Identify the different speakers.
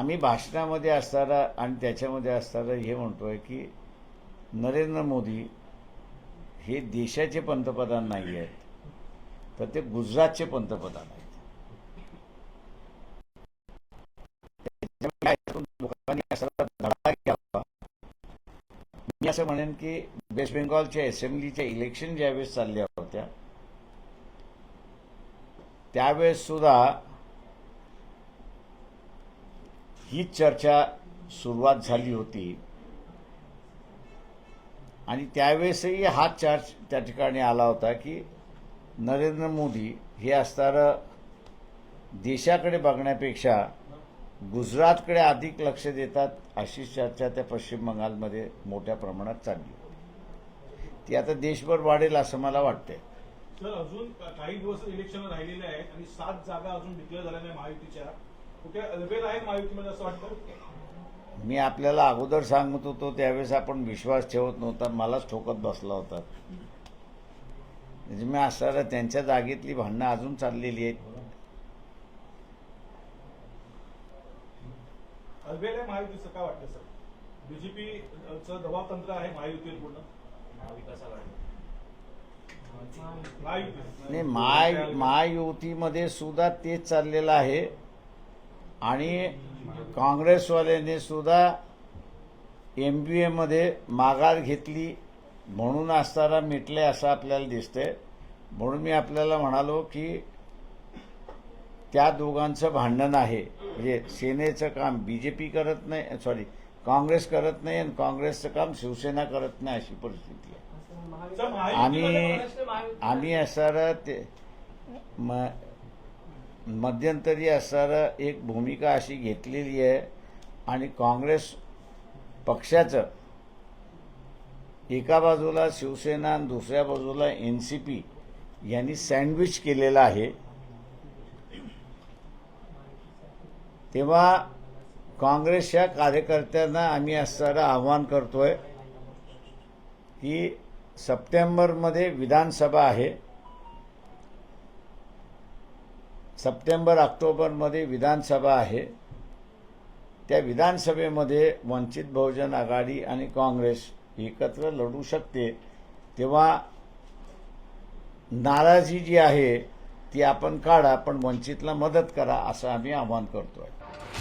Speaker 1: आम्ही भाषणामध्ये असताना आणि त्याच्यामध्ये असताना हे म्हणतोय की नरेंद्र मोदी हे देशाचे पंतप्रधान नाही आहेत तर ते गुजरातचे पंतप्रधान आहेत. मी असं म्हणेन की वेस्ट बेंगॉलच्या असेंब्लीच्या इलेक्शन ज्यावेळेस चालल्या होत्या त्यावेळेस सुद्धा हीच चर्चा सुरुवात झाली होती. आणि त्यावेळेसही हा चार्ज त्या ठिकाणी आला होता की नरेंद्र मोदी हे असणारं देशाकडे बघण्यापेक्षा गुजरातकडे अधिक लक्ष देतात अशी चर्चा त्या पश्चिम बंगालमध्ये मोठ्या प्रमाणात चालली होती. ती आता देशभर वाढेल असं मला वाटतंय.
Speaker 2: सर अजून काही दिवस इलेक्शन राहिलेले आहेत आणि सात जागा अजून डिक्लेअर झाल्या नाही महायुतीच्या.
Speaker 1: मी आपल्याला अगोदर सांगत होतो त्यावेळेस आपण विश्वास ठेवत नव्हता मलाच ठोकत बसला होता. म्हणजे मी असणाऱ्या त्यांच्या जागेतली भांडणं अजून चाललेली आहेत.
Speaker 2: अलबेल महायुतीचं काय वाटतं सर? बीजेपी चं दबाव तंत्र आहे महायुतीवर पूर्ण? महायुती.
Speaker 1: नाही माय महायुतीमध्ये सुद्धा तेच चाललेलं आहे. आणि काँग्रेसवाल्यांनी सुद्धा एम बी एमध्ये माघार घेतली म्हणून असताना मिटले असं आपल्याला दिसतंय. म्हणून मी आपल्याला म्हणालो की त्या दोघांचं भांडण आहे. म्हणजे सेनेचं काम बीजेपी करत नाही सॉरी काँग्रेस करत नाही आणि काँग्रेसचं काम शिवसेना करत नाही अशी परिस्थिती आहे. आम्ही आम्ही असणारं ते मध्यंतरी असणारं एक भूमिका अशी घेतलेली आहे आणि काँग्रेस पक्षाचं एका बाजूला शिवसेना आणि दुसऱ्या बाजूला एन सी पी यांनी सँडविच केलेलं आहे. तेव्हा काँग्रेसच्या कार्यकर्त्यांना आम्ही असणारं आव्हान करतोय की सप्टेंबरमध्ये विधानसभा आहे. सप्टेंबर ऑक्टोबरमध्ये विधानसभा आहे. त्या विधानसभेमध्ये वंचित बहुजन आघाडी आणि काँग्रेस एकत्र लढू शकते. तेव्हा नाराजी जी आहे ती आपण काढा पण वंचितला मदत करा असं आम्ही आवाहन करतो आहे